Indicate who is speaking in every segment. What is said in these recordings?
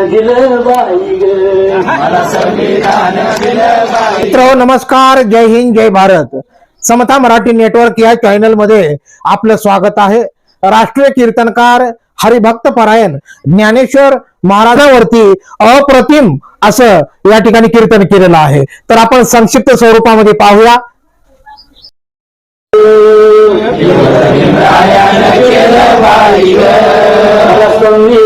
Speaker 1: दिलं बाई
Speaker 2: मित्र नमस्कार. जय हिंद जय भारत. समता मराठी नेटवर्क या चॅनलमध्ये आपलं स्वागत आहे. राष्ट्रीय कीर्तनकार हरिभक्त परायण ज्ञानेश्वर महाराजावरती अप्रतिम असं या ठिकाणी कीर्तन केलेलं आहे. तर आपण संक्षिप्त स्वरूपामध्ये पाहूया.
Speaker 3: केलं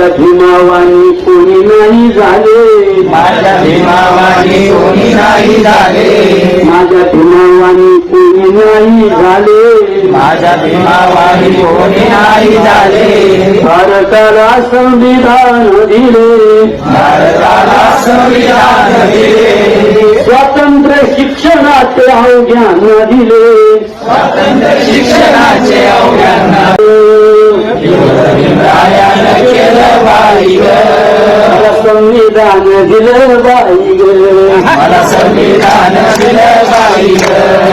Speaker 1: माझ्या भीमावानी कोणी नाही झाले.
Speaker 3: माझ्या भीमावानी कोणी नाही झाले.
Speaker 1: माझ्या भीमावानी कोणी नाही झाले.
Speaker 3: माझ्या भीमावानी कोणी नाही झाले.
Speaker 1: भारताला संविधान दिले.
Speaker 3: भारताला संविधान दिले.
Speaker 1: स्वातंत्र्य शिक्षणाचे अवज्ञान दिले.
Speaker 3: स्वातंत्र्य शिक्षणाचे रायानं केलं
Speaker 1: बाई ग
Speaker 3: मला संविधान दिलं बाई ग